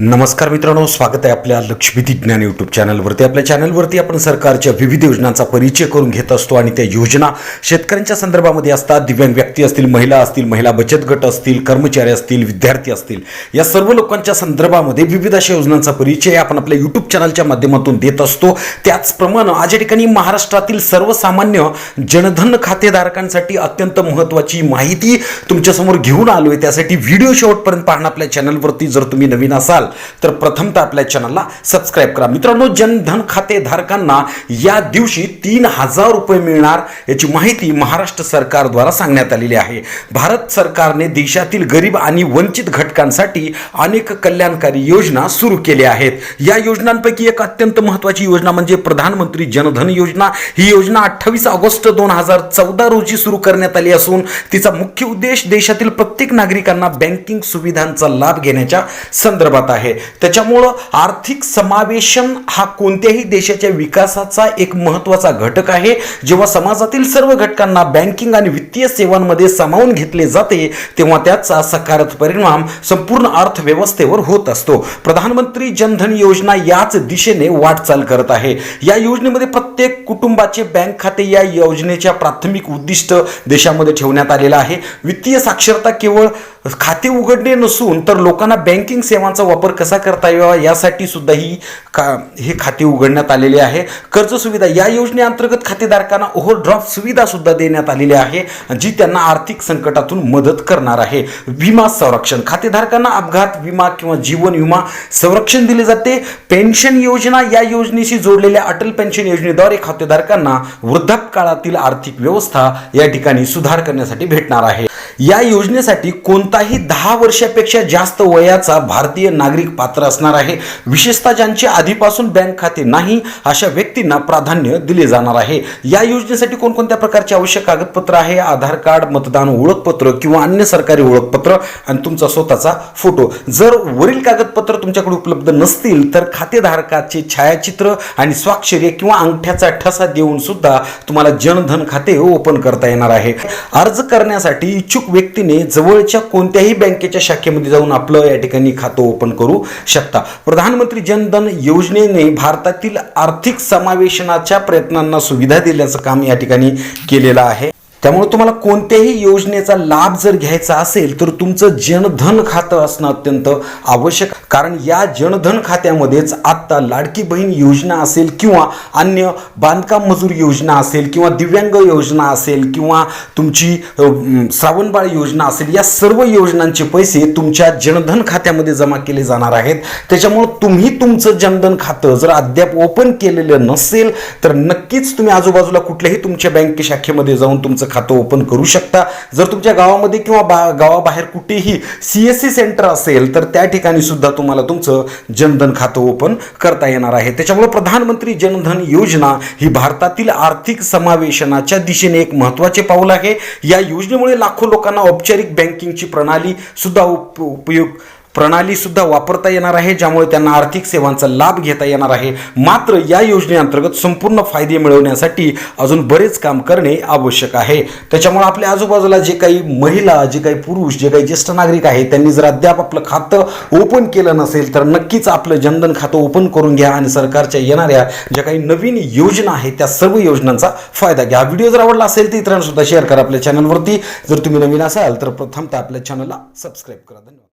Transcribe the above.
नमस्कार मित्रांनो स्वागत आहे आपल्या लक्ष्मीती ज्ञान यूट्यूब चॅनलवरती आपल्या चॅनलवरती आपण सरकारच्या विविध योजनांचा परिचय करून घेत असतो आणि त्या योजना शेतकऱ्यांच्या संदर्भामध्ये असतात. दिव्यांग व्यक्ती असतील महिला असतील महिला बचत गट असतील कर्मचारी असतील विद्यार्थी असतील. या सर्व लोकांच्या संदर्भामध्ये विविध अशा योजनांचा परिचय आपण आपल्या यूट्यूब चॅनलच्या माध्यमातून देत असतो. त्याचप्रमाणे आज या ठिकाणी महाराष्ट्रातील सर्वसामान्य जनधन खातेधारकांसाठी अत्यंत महत्त्वाची माहिती तुमच्यासमोर घेऊन आलो आहे त्यासाठी व्हिडिओ शेवटपर्यंत पाहणं आपल्या चॅनलवरती जर तुम्ही नवीन असाल तर प्रथमतः आपल्या चॅनलला सबस्क्राईब करा. मित्रांनो जनधन खातेधारकांना या दिवशी तीन हजार रुपये मिळणार याची माहिती महाराष्ट्र सरकारद्वारा सांगण्यात आलेली आहे. भारत सरकारने देशातील गरीब आणि वंचित घटकांसाठी अनेक कल्याणकारी योजना सुरू केल्या आहेत. या योजनांपैकी एक अत्यंत महत्त्वाची योजना म्हणजे प्रधानमंत्री जनधन योजना. ही योजना अठ्ठावीस ऑगस्ट दोन हजार चौदा रोजी सुरू करण्यात आली असून तिचा मुख्य उद्देश देशातील प्रत्येक नागरिकांना बँकिंग सुविधांचा लाभ घेण्याच्या संदर्भात आहे. त्याच्यामुळं आर्थिक समावेशन हा कोणत्याही देशाच्या विकासाचा एक महत्त्वाचा घटक आहे. जेव्हा समाजातील सर्व घटकांना बँकिंग आणि वित्तीय सेवांमध्ये सामावून घेतले जाते तेव्हा त्याचा सकारात्मक परिणाम संपूर्ण अर्थव्यवस्थेवर होत असतो. प्रधानमंत्री जनधन योजना याच दिशेने वाटचाल करत आहे. या योजनेमध्ये प्रत्येक कुटुंबाचे बँक खाते या योजनेच्या प्राथमिक उद्दिष्ट देशामध्ये ठेवण्यात आलेलं आहे. वित्तीय साक्षरता केवळ खाते उघडणे नसून तर लोकांना बँकिंग सेवांचा वापर कसा करता यावा यासाठी सुद्धा ही का हे खाते उघडण्यात आलेले आहे. कर्ज सुविधा या योजनेअंतर्गत खातेधारकांना ओव्हरड्राफ्ट सुविधा सुद्धा देण्यात आलेली आहे जी त्यांना आर्थिक संकटातून मदत करणार आहे. विमा संरक्षण. खातेधारकांना अपघात विमा किंवा जीवन विमा संरक्षण दिले जाते. पेन्शन योजना या योजनेशी जोडलेल्या अटल पेन्शन योजनेद्वारे खातेधारकांना वृद्धापकाळातील आर्थिक व्यवस्था या ठिकाणी सुधार करण्यासाठी भेटणार आहे. या योजनेसाठी कोणताही दहा वर्षापेक्षा जास्त वयाचा भारतीय नागरिक पात्र असणार आहे. विशेषतः ज्यांचे आधीपासून बँक खाते नाही अशा व्यक्तींना प्राधान्य दिले जाणार आहे. या योजनेसाठी कोणकोणत्या प्रकारचे आवश्यक कागदपत्र आहे? आधार कार्ड मतदान ओळखपत्र किंवा अन्य सरकारी ओळखपत्र? आणि तुमचा स्वतःचा फोटो. जर वरील कागदपत्र तुमच्याकडे उपलब्ध नसतील तर खातेधारकाचे छायाचित्र आणि स्वाक्षरी किंवा अंगठ्याचा ठसा देऊन सुद्धा तुम्हाला जनधन खाते ओपन करता येणार आहे. अर्ज करण्यासाठी इच्छुक व्यक्तीने जवळच्या कोणत्याही बँकेच्या शाखेमध्ये जाऊन आपलं या ठिकाणी खातं ओपन करू शकता. प्रधानमंत्री जनधन योजनेने भारतातील आर्थिक समावेशनाच्या प्रयत्नांना सुविधा दिल्याचं काम या ठिकाणी केलेलं आहे. त्यामुळे तुम्हाला कोणत्याही योजनेचा लाभ जर घ्यायचा असेल तर तुमचं जनधन खातं असणं अत्यंत आवश्यक. कारण या जनधन खात्यामध्येच आत्ता लाडकी बहीण योजना असेल किंवा अन्य बांधकाम मजूर योजना असेल किंवा दिव्यांग योजना असेल किंवा तुमची श्रावणबाळ योजना असेल या सर्व योजनांचे पैसे तुमच्या जनधन खात्यामध्ये जमा केले जाणार आहेत. त्याच्यामुळं तुम्ही तुमचं जनधन खातं जर अद्याप ओपन केलेलं नसेल तर नक्कीच तुम्ही आजूबाजूला कुठल्याही तुमच्या बँके शाखेमध्ये जाऊन तुमचं खातं ओपन करू शकता. जर तुमच्या गावामध्ये किंवा बा गावाबाहेर कुठेही सी एस सी सेंटर असेल तर त्या ठिकाणी सुद्धा तुम्हाला तुमचं जनधन खातं ओपन करता येणार आहे. त्याच्यामुळे प्रधानमंत्री जनधन योजना ही भारतातील आर्थिक समावेशनाच्या दिशेने एक महत्त्वाचे पाऊल आहे. या योजनेमुळे लाखो लोकांना औपचारिक बँकिंगची प्रणाली सुद्धा उप उपयोग प्रणाली सुद्धा वापरता येणार आहे ज्यामुळे त्यांना आर्थिक सेवांचा लाभ घेता येणार आहे. मात्र या योजनेअंतर्गत संपूर्ण फायदे मिळवण्यासाठी अजून बरेच काम करणे आवश्यक आहे. त्याच्यामुळे आपल्या आजूबाजूला जे काही महिला जे काही पुरुष जे काही ज्येष्ठ नागरिक आहेत त्यांनी जर अद्याप आपलं खातं ओपन केलं नसेल तर नक्कीच आपलं जनधन खातं ओपन करून घ्या आणि सरकारच्या येणाऱ्या ज्या काही नवीन योजना आहेत त्या सर्व योजनांचा फायदा घ्या. व्हिडिओ जर आवडला असेल तर इतरांसुद्धा शेअर करा आपल्या चॅनलवरती जर तुम्ही नवीन असाल तर प्रथमतः आपल्या चॅनलला सबस्क्राईब करा. धन्यवाद.